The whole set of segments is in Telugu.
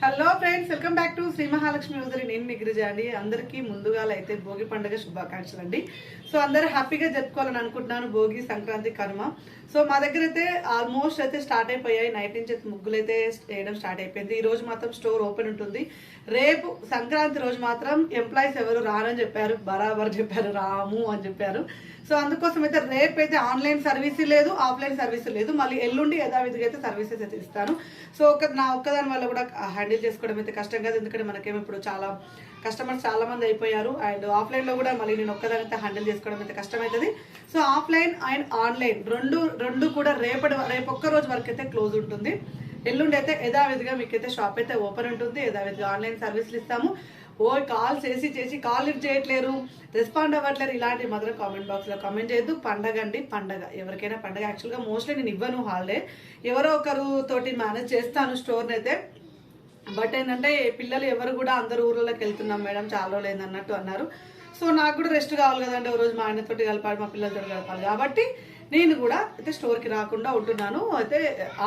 Hello friends welcome back to Shri Mahalakshmi user నేను మీ గిరిజ అండి. అందరికీ ముందుగా అయితే భోగి పండుగ శుభాకాంక్షలు అండి. సో అందరూ హ్యాపీగా జరుపుకోవాలని అనుకుంటున్నాను. భోగి సంక్రాంతి కనుమ. సో మా దగ్గర అయితే ఆల్మోస్ట్ అయితే స్టార్ట్ అయిపోయాయి. నైట్ నుంచి అయితే ముగ్గులు అయితే వేయడం స్టార్ట్ అయిపోయింది. ఈ రోజు మాత్రం స్టోర్ ఓపెన్ ఉంటుంది. రేపు సంక్రాంతి రోజు మాత్రం ఎంప్లాయీస్ ఎవరు రారని చెప్పారు. బరాబర్ చెప్పారు. రాము అని చెప్పారు. సో అందుకోసం అయితే రేపు అయితే ఆన్లైన్ సర్వీస్ లేదు ఆఫ్లైన్ సర్వీస్ లేదు. మళ్ళీ ఎల్లుండి యథావిధిగా అయితే సర్వీసెస్ అయితే ఇస్తాను. సో ఒక నా ఒక్కదాని వల్ల కూడా హ్యాండిల్ చేసుకోవడం అయితే కష్టం కాదు. ఎందుకంటే మనకేమో ఇప్పుడు చాలా కస్టమర్స్ చాలా మంది అయిపోయారు. అండ్ ఆఫ్లైన్లో కూడా మళ్ళీ నేను ఒక్కదానితో హ్యాండిల్ చేసుకోవడం అయితే కష్టమవుతుంది సో ఆఫ్లైన్ అండ్ ఆన్లైన్ రెండు రెండు కూడా రేపటి రేపు ఒక్క రోజు వరకు అయితే క్లోజ్ ఉంటుంది. ఎల్లుండి అయితే యథావిధిగా మీకైతే షాప్ అయితే ఓపెన్ ఉంటుంది. యథావిధిగా ఆన్లైన్ సర్వీసులు ఇస్తాము. ఓ కాల్ చేసి చేసి కాల్ లిఫ్ట్ చేయట్లేరు. రెస్పాండ్ అవ్వట్లేరు. ఇలాంటి మాత్రం కామెంట్ బాక్స్లో కామెంట్ చేయొద్దు. పండగ అండి పండగ. ఎవరికైనా పండగ. యాక్చువల్గా మోస్ట్లీ నేను ఇవ్వను హాలిడే. ఎవరో ఒకరు తోటి మేనేజ్ చేస్తాను స్టోర్ని అయితే. బట్ ఏంటంటే పిల్లలు ఎవరు కూడా అందరు ఊర్లలోకి వెళ్తున్నాం మేడం చాలా రోజులు అన్నట్టు అన్నారు. సో నాకు కూడా రెస్ట్ కావాలి కదండి ఓ రోజు మా ఆయనతోటి కలపాలి మా పిల్లలతో కలపాలి. కాబట్టి నేను కూడా అయితే స్టోర్కి రాకుండా ఉంటున్నాను. అయితే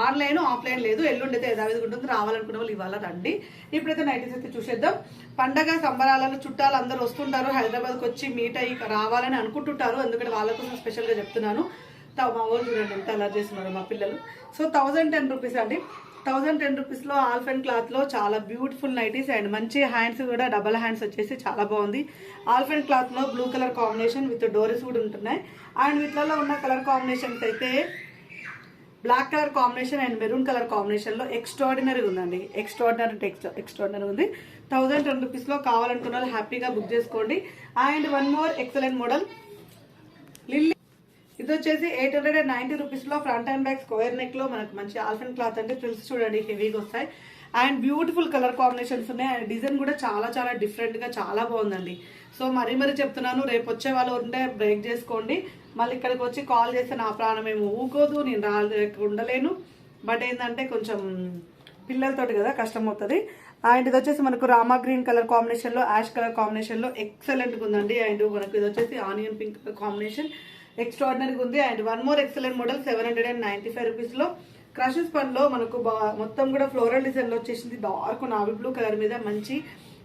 ఆన్లైన్ ఆఫ్లైన్ లేదు ఎల్లుండి అయితే యథావిధిగా ఉంటుంది. రావాలనుకున్న వాళ్ళు ఇవాళ రండి. ఇప్పుడైతే నైటీస్ అయితే చూసేద్దాం. పండగ సంబరాలను చుట్టాలు అందరూ వస్తుంటారు. హైదరాబాద్కి వచ్చి మీట్ అయ్యి రావాలని అనుకుంటుంటారు. ఎందుకంటే వాళ్ళ కోసం స్పెషల్గా చెప్తున్నాను. మా వాళ్ళు చూడండి ఎంత అలర్ట్ చేస్తున్నారు మా పిల్లలు. సో థౌజండ్ టెన్ రూపీస్ అండి. థౌజండ్ టెన్ రూపీస్లో ఆల్ఫెన్ క్లాత్లో చాలా బ్యూటిఫుల్ నైటీస్ అండ్ మంచి హ్యాండ్స్ కూడా డబల్ హ్యాండ్స్ వచ్చేసి చాలా బాగుంది. ఆల్ఫెన్ క్లాత్లో బ్లూ కలర్ కాంబినేషన్ విత్ డోరీస్ కూడా ఉంటున్నాయి. అండ్ వీటిలో ఉన్న కలర్ కాంబినేషన్స్ అయితే black colour combination and maroon colour కాంబినేషన్లో ఎక్స్ట్రాడినరీ ఉందండి. ఎక్స్ట్రాడినరీ టెక్స్ట్ ఎక్స్ట్రాడినరీ ఉంది. థౌజండ్ టెన్ రూపీస్లో కావాలనుకున్న వాళ్ళు హ్యాపీగా బుక్ చేసుకోండి. And one more excellent model ఇది వచ్చేసి ఎయిట్ హండ్రెడ్ అండ్ నైన్టీ రూపీస్లో ఫ్రంట్ అండ్ బ్యాక్ స్క్వేర్ నెక్లో మనకు మంచి ఆల్ఫెన్ క్లాత్ అండి ఫ్రిల్స్ చూడండి హెవీగా వస్తాయి. అండ్ బ్యూటిఫుల్ కలర్ కాంబినేషన్స్ ఉన్నాయి. అండ్ డిజైన్ కూడా చాలా చాలా డిఫరెంట్గా చాలా బాగుందండి. సో మరీ మరీ చెప్తున్నాను రేపు వచ్చే వాళ్ళు ఉంటే బ్రేక్ చేసుకోండి. మళ్ళీ ఇక్కడికి వచ్చి కాల్ చేస్తే నా ప్రాణం ఏమో ఊకోదు నేను రా ఉండలేను. బట్ ఏంటంటే కొంచెం పిల్లలతోటి కదా కష్టం అవుతుంది. అండ్ ఇది వచ్చేసి మనకు రామా గ్రీన్ కలర్ కాంబినేషన్లో యాష్ కలర్ కాంబినేషన్లో ఎక్సలెంట్గా ఉందండి. అండ్ మనకు ఇది వచ్చేసి ఆనియన్ పింక్ కలర్ కాంబినేషన్ ఎక్స్ట్రాడినరీగా ఉంది. And one more excellent model seven hundred and ninety five రూపీస్లో క్రషెస్ పన్లో మనకు మొత్తం కూడా ఫ్లోరల్ డిజైన్లో వచ్చేసింది. డార్క్ నావీ బ్లూ కలర్ మీద మంచి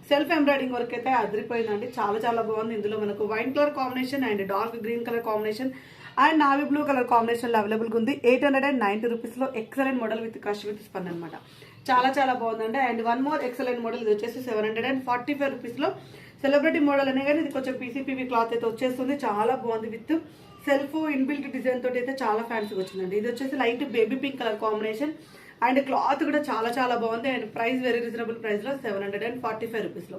సెల్ఫ్ ఎంబ్రాయిడింగ్ వర్క్ అయితే అదిరిపోయిందండి. చాలా చాలా బాగుంది. ఇందులో మనకు wine colour combination and dark green colour combination and navy blue colour కాంబినేషన్లో అవైలబుల్ ఉంది. ఎయిట్ హండ్రెడ్ అండ్ నైన్టీ రూపీస్లో excellent model with crush with spun అనమాట చాలా చాలా బాగుందండి. And one more excellent model ఇది వచ్చేసి seven hundred and forty five రూపీస్లో సెలబ్రిటీ మోడల్ అనే కానీ ఇది కొంచెం పీసీపీవి క్లాత్ అయితే వచ్చేస్తుంది. చాలా బాగుంది విత్ సెల్ఫ్ ఇన్బిల్ట్ డిజైన్ తోటి అయితే చాలా ఫ్యాన్సీగా వచ్చిందండి. ఇది వచ్చేసి light baby pink colour combination and cloth కూడా చాలా చాలా బాగుంది. అండ్ ప్రైస్ వెరీ రీజనబుల్ ప్రైస్లో seven hundred and forty five రూపీస్లో.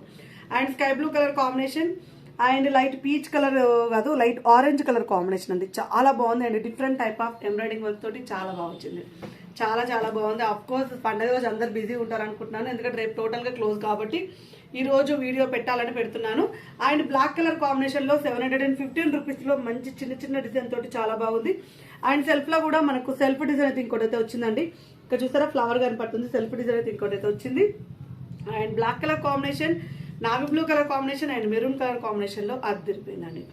And sky blue colour combination and light peach colour కాదు లైట్ ఆరెంజ్ కలర్ కాంబినేషన్ అండి. చాలా బాగుంది. And different type of embroidering work తోటి చాలా బాగా వచ్చింది. చాలా చాలా బాగుంది. అఫ్ కోర్స్ పండగ రోజు అందరు బిజీ ఉంటారు అనుకుంటున్నాను ఎందుకంటే రేపు టోటల్గా క్లోజ్ కాబట్టి ఈ రోజు వీడియో పెట్టాలని పెడుతున్నాను. అండ్ బ్లాక్ కలర్ కాంబినేషన్లో సెవెన్ హండ్రెడ్ అండ్ ఫిఫ్టీన్ రూపీస్లో మంచి చిన్న చిన్న డిజైన్ తోటి చాలా బాగుంది. అండ్ సెల్ఫ్లో కూడా మనకు సెల్ఫ్ డిజైన్ అయితే ఇంకోటి అయితే వచ్చిందండి. ఇక్కడ చూసారా? ఫ్లవర్ కనపడుతుంది సెల్ఫ్ డిజైన్ అయితే ఇంకోటి అయితే వచ్చింది. And black colour combination navy blue colour combination and maroon colour కాంబినేషన్లో అద్దరిపోయిందండి.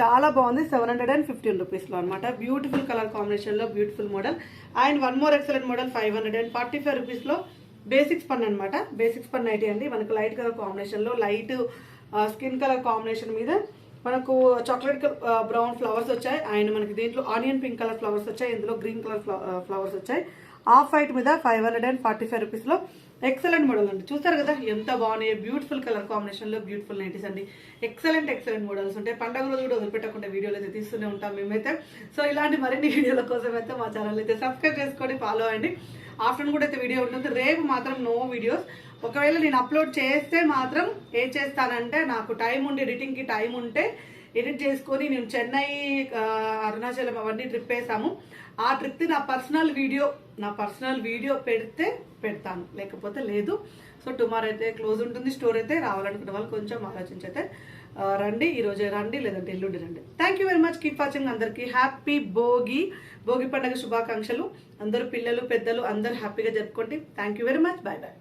చాలా బాగుంది. సెవెన్ హండ్రెడ్ అండ్ ఫిఫ్టీన్ రూపీస్లో అనమాట బ్యూటిఫుల్ కలర్ కాంబినేషన్లో beautiful model and one more excellent model five hundred and forty five రూపీస్లో బేసిక్స్ పన్ అనమాట బేసిక్స్ పన్ నైటీ అండి. మనకు లైట్ కలర్ కాంబినేషన్లో లైట్ స్కిన్ కలర్ కాంబినేషన్ మీద మనకు చాక్లెట్ బ్రౌన్ ఫ్లవర్స్ వచ్చాయి. అండ్ మనకి దీంట్లో ఆనియన్ పింక్ కలర్ ఫ్లవర్స్ వచ్చాయి. ఇందులో గ్రీన్ కలర్ ఫ్లవర్స్ వచ్చాయి. ఆఫ్ వైట్ మీద five hundred and forty five రూపీస్లో ఎక్సలెంట్ మోడల్ అండి. చూస్తారు కదా ఎంత బాగున్నాయి. బ్యూటిఫుల్ కలర్ కాంబినేషన్లో బ్యూటిఫుల్ నైటీస్ అండి. ఎక్సలెంట్ ఎక్సలెంట్ మోడల్స్ ఉంటాయి. పండగ రోజు కూడా వదిలిపెట్టకుండా వీడియోలు అయితే తీస్తూనే ఉంటాం మేమైతే. సో ఇలాంటి మరిన్ని వీడియోల కోసం అయితే మా ఛానల్ అయితే సబ్స్క్రైబ్ చేసుకొని ఫాలో అవ్వండి ఆఫ్టర్నూన్ కూడా అయితే వీడియో ఉంటుంది. రేపు మాత్రం నో వీడియోస్ ఒకవేళ నేను అప్లోడ్ చేస్తే మాత్రం ఏం చేస్తానంటే నాకు టైం ఉండి ఎడిటింగ్కి టైం ఉంటే ఎడిట్ చేసుకొని నేను చెన్నై అరుణాచలం అవన్నీ ట్రిప్ వేసాము. ఆ ట్రిప్ నా పర్సనల్ వీడియో నా పర్సనల్ వీడియో పెడితే పెడతాను. లేకపోతే లేదు. సో టుమారో అయితే క్లోజ్ ఉంటుంది స్టోర్ అయితే రావాలనుకున్న వాళ్ళు కొంచెం ఆలోచించి అయితే రండి ఈరోజే రండి లేదంటే ఎల్లుండి రండి. Thank you very much keep watching అందరికీ. హ్యాపీ భోగి భోగి పండుగ శుభాకాంక్షలు. అందరూ పిల్లలు పెద్దలు అందరూ హ్యాపీగా జరుపుకోండి. Thank you very much bye bye